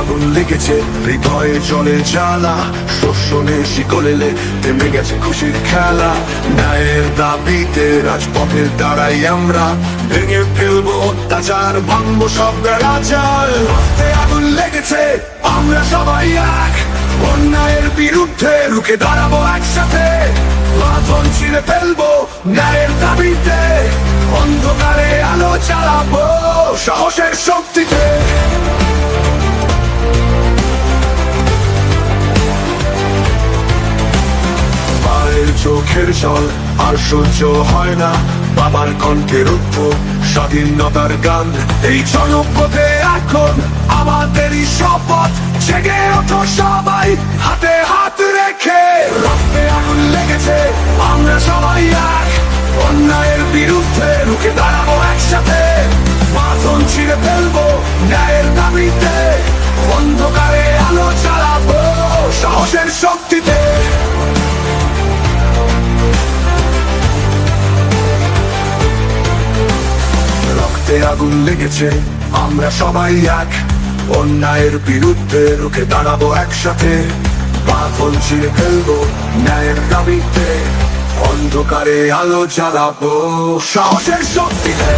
আগুন লেগেছে, হৃদয়ে জলে জ্বালা, শোষণে শিকলেলে থেমে গেছে খুশির খেলা। ন্যায়ের দাবিতে রাজপথের দ্বারাই আমরা, ভেঙে ফেলব অত্যাচার, ভাঙবো সব রাজার। আগুন লেগেছে, আমরা সবাই এক। অন্যায়ের বিরুদ্ধে রুখে দাঁড়াবো একসাথে। বাঁধন ছিঁড়ে ফেলব ন্যায়ের দাবিতে, অন্ধকারে আলো চালাবো, সাহসের চোখের জল, আর সহ্য হয় না বাবার কণ্ঠের উঠব স্বাধীনতার গান। এই জনপথে এখন আমাদেরই শপথ, জেগে ওঠো সবাই, হাতে হাত রেখে। রক্তে আগুন লেগেছে, আমরা সবাই এক। অন্যায়ের বিরুদ্ধে রুখে দাঁড়াবো একসাথে। বাঁধন ছিঁড়ে ফেলব ন্যায়ের দাবিতে। অন্ধকারে আলো চালাবো সাহসের শক্তিতে। রক্তে আগুন লেগেছে। আমরা সবাই এক। অন্যায়ের বিরুদ্ধে রুখে দাঁড়াবো একসাথে। পাথল ছিঁড়ে ফেলব ন্যায়ের দাবিতে। অন্ধকারে আলো জ্বালাবো সাহসের শক্তিতে।